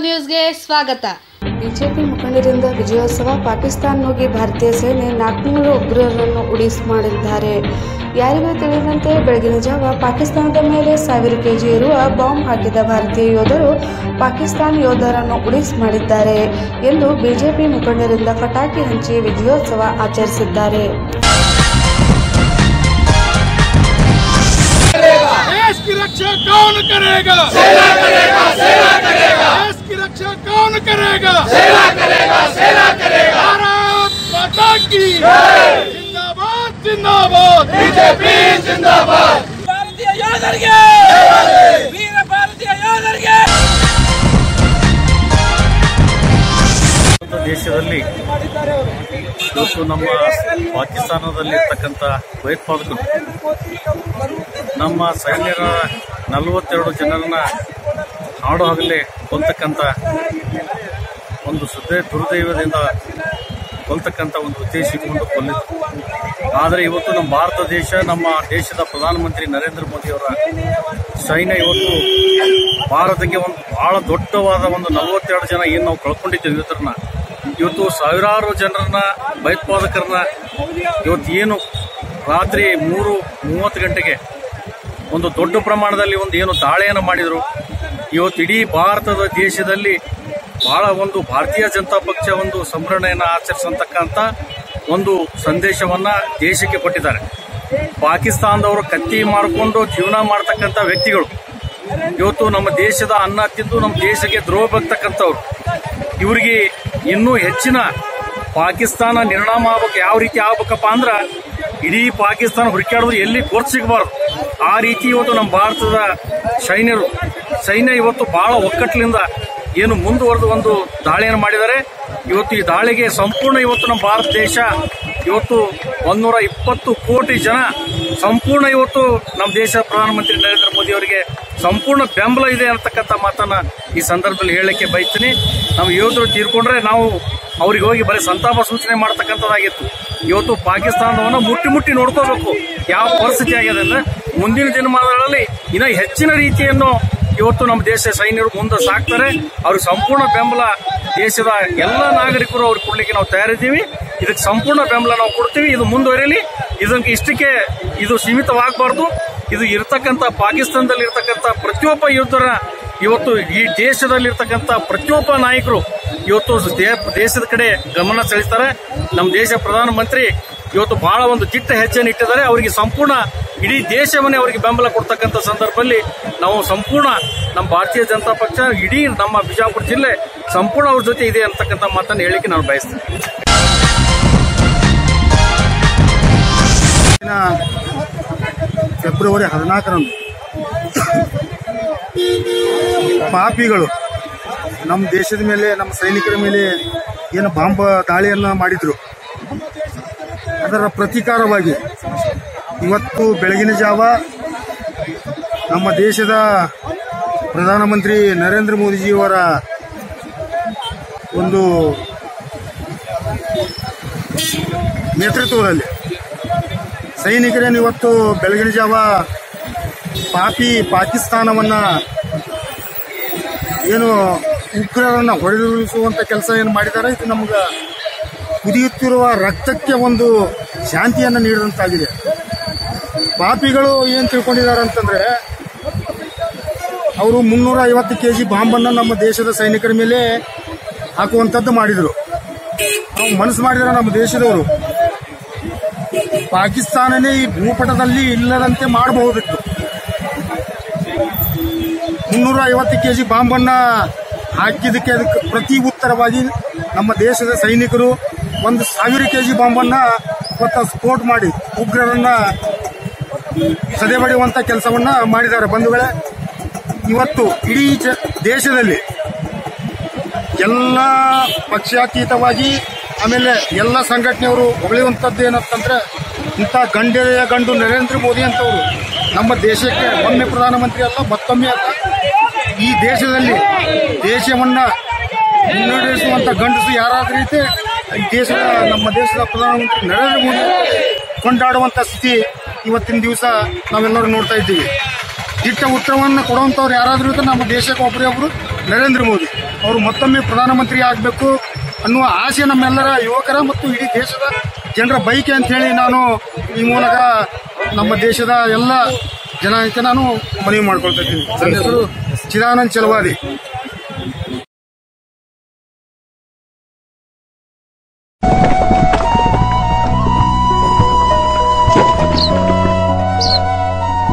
ನ್ಯೂಸ್ಗೆ ಸ್ವಾಗತ ಬಿಜೆಪಿ ಮುಖಂಡರಿಂದ ವಿಜಯೋತ್ಸವ ಪಾಕಿಸ್ತಾನ ನುಗ್ಗಿ ಭಾರತೀಯ ಸೇನೆ ನಾಲ್ಕುನೂರು ಉಗ್ರರನ್ನು ಉಡೀಸ್ ಮಾಡಿದ್ದಾರೆ ಯಾರಿಗೂ ತಿಳಿದಂತೆ ಬೆಳಗಿನ ಜಾವ ಪಾಕಿಸ್ತಾನದ ಮೇಲೆ ಸಾವಿರ ಕೆಜಿ ಇರುವ ಬಾಂಬ್ ಹಾಕಿದ ಭಾರತೀಯ ಯೋಧರು ಪಾಕಿಸ್ತಾನ ಯೋಧರನ್ನು ಉಡೀಸ್ ಮಾಡಿದ್ದಾರೆ ಎಂದು ಬಿಜೆಪಿ ಮುಖಂಡರಿಂದ ಪಟಾಕಿ ಹಂಚಿ ವಿಜಯೋತ್ಸವ ಆಚರಿಸಿದ್ದಾರೆ देश की रक्षा कौन करेगा सेना करेगा कौन करेगा सेना करेगा सेना करेगा भारत माता की जिंदाबाद जिंदाबाद बीजेपी जिंदाबाद ಭಾರತೀಯ ಯೋಧರಿಗೆ ವೀರ ಭಾರತೀಯ ಯೋಧರಿಗೆ ಭಾರತ ದೇಶದಲ್ಲಿ ಇವತ್ತು ನಮ್ಮ ಪಾಕಿಸ್ತಾನದಲ್ಲಿರ್ತಕ್ಕಂಥ ಭಯೋತ್ಪಾದಕರು ನಮ್ಮ ಸೈನ್ಯರ ನಲವತ್ತೆರಡು ಜನರನ್ನ ಹಾಡು ಹಗಲೇ ಕೊಲ್ತಕ್ಕಂಥ ಒಂದು ಸುದ್ದಿ ದುರ್ದೈವದಿಂದ ಕೊಲ್ತಕ್ಕಂಥ ಒಂದು ಉದ್ದೇಶ ಇಟ್ಕೊಂಡು ಕೊಲ್ಲಿದ್ರು. ಆದರೆ ಇವತ್ತು ನಮ್ಮ ಭಾರತ ದೇಶ, ನಮ್ಮ ದೇಶದ ಪ್ರಧಾನಮಂತ್ರಿ ನರೇಂದ್ರ ಮೋದಿಯವರ ಸೈನ್ಯ ಇವತ್ತು ಭಾರತಕ್ಕೆ ಒಂದು ಬಹಳ ದೊಡ್ಡವಾದ ಒಂದು ನಲವತ್ತೆರಡು ಜನ ಏನು ನಾವು ಕಳ್ಕೊಂಡಿದ್ದೇವೆ ಇವತ್ತರನ್ನ ಇವತ್ತು ಸಾವಿರಾರು ಜನರನ್ನ, ಭಯೋತ್ಪಾದಕರನ್ನ ಇವತ್ತು ಏನು ರಾತ್ರಿ ಮೂರು ಮೂವತ್ತು ಗಂಟೆಗೆ ಒಂದು ದೊಡ್ಡ ಪ್ರಮಾಣದಲ್ಲಿ ಒಂದು ಏನು ದಾಳಿಯನ್ನು ಮಾಡಿದರು. ಇವತ್ತು ಇಡೀ ಭಾರತದ ದೇಶದಲ್ಲಿ ಬಹಳ ಒಂದು ಭಾರತೀಯ ಜನತಾ ಪಕ್ಷ ಒಂದು ಸಂಭ್ರಮೆಯನ್ನು ಆಚರಿಸತಕ್ಕಂಥ ಒಂದು ಸಂದೇಶವನ್ನ ದೇಶಕ್ಕೆ ಕೊಟ್ಟಿದ್ದಾರೆ. ಪಾಕಿಸ್ತಾನದವರು ಕತ್ತಿ ಮಾಡಿಕೊಂಡು ಜೀವನ ಮಾಡತಕ್ಕಂಥ ವ್ಯಕ್ತಿಗಳು. ಇವತ್ತು ನಮ್ಮ ದೇಶದ ಅನ್ನ ತಿಂದು ನಮ್ಮ ದೇಶಕ್ಕೆ ದ್ರೋಹ ಬರ್ತಕ್ಕಂಥವ್ರು ಇವರಿಗೆ ಇನ್ನೂ ಹೆಚ್ಚಿನ ಪಾಕಿಸ್ತಾನ ನಿರ್ಣಾಮ ಆಗ್ಬೇಕು, ಯಾವ ರೀತಿ ಆಗ್ಬೇಕಪ್ಪ ಅಂದ್ರೆ ಇಡೀ ಪಾಕಿಸ್ತಾನ ಹುಡುಕಾಡಿದ್ರು ಎಲ್ಲಿ ಕೋರ್ಟ್ ಸಿಗಬಾರ್ದು. ಆ ರೀತಿ ಇವತ್ತು ನಮ್ಮ ಭಾರತದ ಸೈನ್ಯರು, ಸೈನ್ಯ ಇವತ್ತು ಬಹಳ ಒಕ್ಕಟ್ಲಿಂದ ಏನು ಮುಂದುವರೆದು ಒಂದು ದಾಳಿಯನ್ನು ಮಾಡಿದ್ದಾರೆ. ಇವತ್ತು ಈ ದಾಳಿಗೆ ಸಂಪೂರ್ಣ ಇವತ್ತು ನಮ್ಮ ಭಾರತ ದೇಶ ಇವತ್ತು ಒಂದೂರ ಇಪ್ಪತ್ತು ಕೋಟಿ ಜನ ಸಂಪೂರ್ಣ ಇವತ್ತು ನಮ್ಮ ದೇಶ ಪ್ರಧಾನಮಂತ್ರಿ ನರೇಂದ್ರ ಮೋದಿ ಅವರಿಗೆ ಸಂಪೂರ್ಣ ಬೆಂಬಲ ಇದೆ ಅಂತಕ್ಕಂಥ ಮಾತನ್ನ ಈ ಸಂದರ್ಭದಲ್ಲಿ ಹೇಳಲಿಕ್ಕೆ ಬಯಸ್ತೀನಿ. ನಮ್ಮ ಯೋಧರು ತೀರ್ಕೊಂಡ್ರೆ ನಾವು ಅವ್ರಿಗೆ ಹೋಗಿ ಬರೀ ಸಂತಾಪ ಸೂಚನೆ ಮಾಡ್ತಕ್ಕಂಥದ್ದಾಗಿತ್ತು. ಇವತ್ತು ಪಾಕಿಸ್ತಾನವನ್ನು ಮುಟ್ಟಿ ಮುಟ್ಟಿ ನೋಡ್ಕೋಬೇಕು. ಯಾವ ಪರಿಸ್ಥಿತಿ ಆಗಿದೆ ಅಂದ್ರೆ ಮುಂದಿನ ದಿನಮಾನಗಳಲ್ಲಿ ಇನ್ನ ಹೆಚ್ಚಿನ ರೀತಿಯನ್ನು ಇವತ್ತು ನಮ್ಮ ದೇಶ ಸೈನ್ಯರು ಮುಂದೆ ಸಾಕ್ತಾರೆ. ಅವ್ರ ಸಂಪೂರ್ಣ ಬೆಂಬಲ ದೇಶದ ಎಲ್ಲ ನಾಗರಿಕರು ಅವ್ರಿಗೆ ಕೊಡ್ಲಿಕ್ಕೆ ನಾವು ತಯಾರಿದ್ದೀವಿ. ಇದಕ್ಕೆ ಸಂಪೂರ್ಣ ಬೆಂಬಲ ನಾವು ಕೊಡ್ತೀವಿ. ಇದು ಮುಂದುವರಿಯಲಿ. ಇದಕ್ಕೆ ಇಷ್ಟಕ್ಕೆ ಇದು ಸೀಮಿತವಾಗಬಾರ್ದು. ಇದು ಇರ್ತಕ್ಕಂಥ ಪಾಕಿಸ್ತಾನದಲ್ಲಿ ಇರ್ತಕ್ಕಂಥ ಪ್ರತಿಯೊಬ್ಬ ಯೋಧರ ಇವತ್ತು ಈ ದೇಶದಲ್ಲಿರ್ತಕ್ಕಂಥ ಪ್ರತಿಯೊಬ್ಬ ನಾಯಕರು ಇವತ್ತು ದೇಶದ ಕಡೆ ಗಮನ ಸೆಳೆಸ್ತಾರೆ. ನಮ್ಮ ದೇಶ ಪ್ರಧಾನಮಂತ್ರಿ ಇವತ್ತು ಬಹಳ ಒಂದು ದಿಟ್ಟ ಹೆಜ್ಜೆಯನ್ನು ಇಟ್ಟಿದ್ದಾರೆ. ಅವರಿಗೆ ಸಂಪೂರ್ಣ ಇಡೀ ದೇಶವನ್ನೇ ಅವರಿಗೆ ಬೆಂಬಲ ಕೊಡ್ತಕ್ಕಂಥ ಸಂದರ್ಭದಲ್ಲಿ ನಾವು ಸಂಪೂರ್ಣ ನಮ್ಮ ಭಾರತೀಯ ಜನತಾ ಪಕ್ಷ, ಇಡೀ ನಮ್ಮ ಬಿಜಾಪುರ ಜಿಲ್ಲೆ ಸಂಪೂರ್ಣ ಅವ್ರ ಜೊತೆ ಇದೆ ಅಂತಕ್ಕಂಥ ಮಾತನ್ನು ಹೇಳಿಕ್ಕೆ ನಾನು ಬಯಸ್ತೇನೆ. ಫೆಬ್ರವರಿ ಹದಿನಾಲ್ಕರಂದು ಪಾಪಿಗಳು ನಮ್ಮ ದೇಶದ ಮೇಲೆ, ನಮ್ಮ ಸೈನಿಕರ ಮೇಲೆ ಏನು ಬಾಂಬ್ ದಾಳಿಯನ್ನು ಮಾಡಿದ್ರು. ಅದರ ಪ್ರತೀಕಾರವಾಗಿ ಇವತ್ತು ಬೆಳಗಿನ ಜಾವ ನಮ್ಮ ದೇಶದ ಪ್ರಧಾನಮಂತ್ರಿ ನರೇಂದ್ರ ಮೋದಿಜಿಯವರ ಒಂದು ನೇತೃತ್ವದಲ್ಲಿ ಸೈನಿಕರೇನು ಇವತ್ತು ಬೆಳಗಿನ ಜಾವ ಪಾಪಿ ಪಾಕಿಸ್ತಾನವನ್ನು ಏನು ಉಗ್ರರನ್ನು ಹೊಡೆದುರುಳಿಸುವಂಥ ಕೆಲಸ ಏನು ಮಾಡಿದ್ದಾರೆ ಇದು ನಮ್ಗೆ ಕುದಿಯುತ್ತಿರುವ ರಕ್ತಕ್ಕೆ ಒಂದು ಶಾಂತಿಯನ್ನು ನೀಡಿದಂತಾಗಿದೆ. ಪಾಪಿಗಳು ಏನು ತಿಳ್ಕೊಂಡಿದ್ದಾರೆ ಅಂತಂದ್ರೆ, ಅವರು ಮುನ್ನೂರ ಐವತ್ತು ಕೆ ಜಿ ಬಾಂಬನ್ನು ನಮ್ಮ ದೇಶದ ಸೈನಿಕರ ಮೇಲೆ ಹಾಕುವಂಥದ್ದು ಮಾಡಿದರು. ನಾವು ಮನಸ್ಸು ಮಾಡಿದ್ರೆ ನಮ್ಮ ದೇಶದವರು. ಪಾಕಿಸ್ತಾನನೇ ಈ ಭೂಪಟದಲ್ಲಿ ಇಲ್ಲದಂತೆ ಮಾಡಬಹುದಿತ್ತು. ಮುನ್ನೂರ ಐವತ್ತು ಕೆಜಿ ಬಾಂಬನ್ನ ಹಾಕಿದ್ದಕ್ಕೆ ಅದಕ್ಕೆ ಪ್ರತಿ ಉತ್ತರವಾಗಿ ನಮ್ಮ ದೇಶದ ಸೈನಿಕರು ಒಂದು ಸಾವಿರ ಕೆಜಿ ಬಾಂಬನ್ನ ಇವತ್ತು ಸ್ಫೋಟ್ ಮಾಡಿ ಉಗ್ರರನ್ನ ಸದೆಬಡಿಯುವಂತ ಕೆಲಸವನ್ನ ಮಾಡಿದ್ದಾರೆ. ಬಂಧುಗಳೇ ಇವತ್ತು ಇಡೀ ಜ- ದೇಶದಲ್ಲಿ ಎಲ್ಲ ಪಕ್ಷಾತೀತವಾಗಿ ಆಮೇಲೆ ಎಲ್ಲ ಸಂಘಟನೆಯವರು ಹೊಗಳಿಯುವಂಥದ್ದು ಏನಂತಂದ್ರೆ ಇಂಥ ಗಂಡೆಯ ಗಂಡು ನರೇಂದ್ರ ಮೋದಿ ಅಂತವರು ನಮ್ಮ ದೇಶಕ್ಕೆ ಒಮ್ಮೆ ಪ್ರಧಾನಮಂತ್ರಿ ಅಲ್ಲ, ಮತ್ತೊಮ್ಮೆ ಅಲ್ಲ, ಈ ದೇಶದಲ್ಲಿ ದೇಶವನ್ನ ಮುನ್ನಡೆಸುವಂತ ಗಂಡಸು ಈ ದೇಶದ ನಮ್ಮ ದೇಶದ ಪ್ರಧಾನಮಂತ್ರಿ ನರೇಂದ್ರ ಮೋದಿ ಕೊಂಡಾಡುವಂತ ಸ್ಥಿತಿ ಇವತ್ತಿನ ದಿವಸ ನಾವೆಲ್ಲರೂ ನೋಡ್ತಾ ಇದ್ದೀವಿ. ದಿಟ್ಟ ಉತ್ತರವನ್ನು ಕೊಡುವಂಥವ್ರು ಯಾರಾದರೂ ನಮ್ಮ ದೇಶಕ್ಕೆ ಒಬ್ಬರೇ ಒಬ್ಬರು ನರೇಂದ್ರ ಮೋದಿ. ಅವರು ಮತ್ತೊಮ್ಮೆ ಪ್ರಧಾನಮಂತ್ರಿ ಆಗಬೇಕು ಅನ್ನುವ ಆಸೆ ನಮ್ಮೆಲ್ಲರ ಯುವಕರ ಮತ್ತು ಇಡೀ ದೇಶದ ಜನರ ಬೈಕೆ ಅಂತ ನಾನು ಈ ಮೂಲಕ ನಮ್ಮ ದೇಶದ ಎಲ್ಲ ಜನಕ್ಕೆ ನಾನು ಮನವಿ ಮಾಡ್ಕೊಳ್ತಾ ಇದ್ದೀನಿ. ನನ್ನ ಚಿದಾನಂದ್ ಚಲವಾದಿ.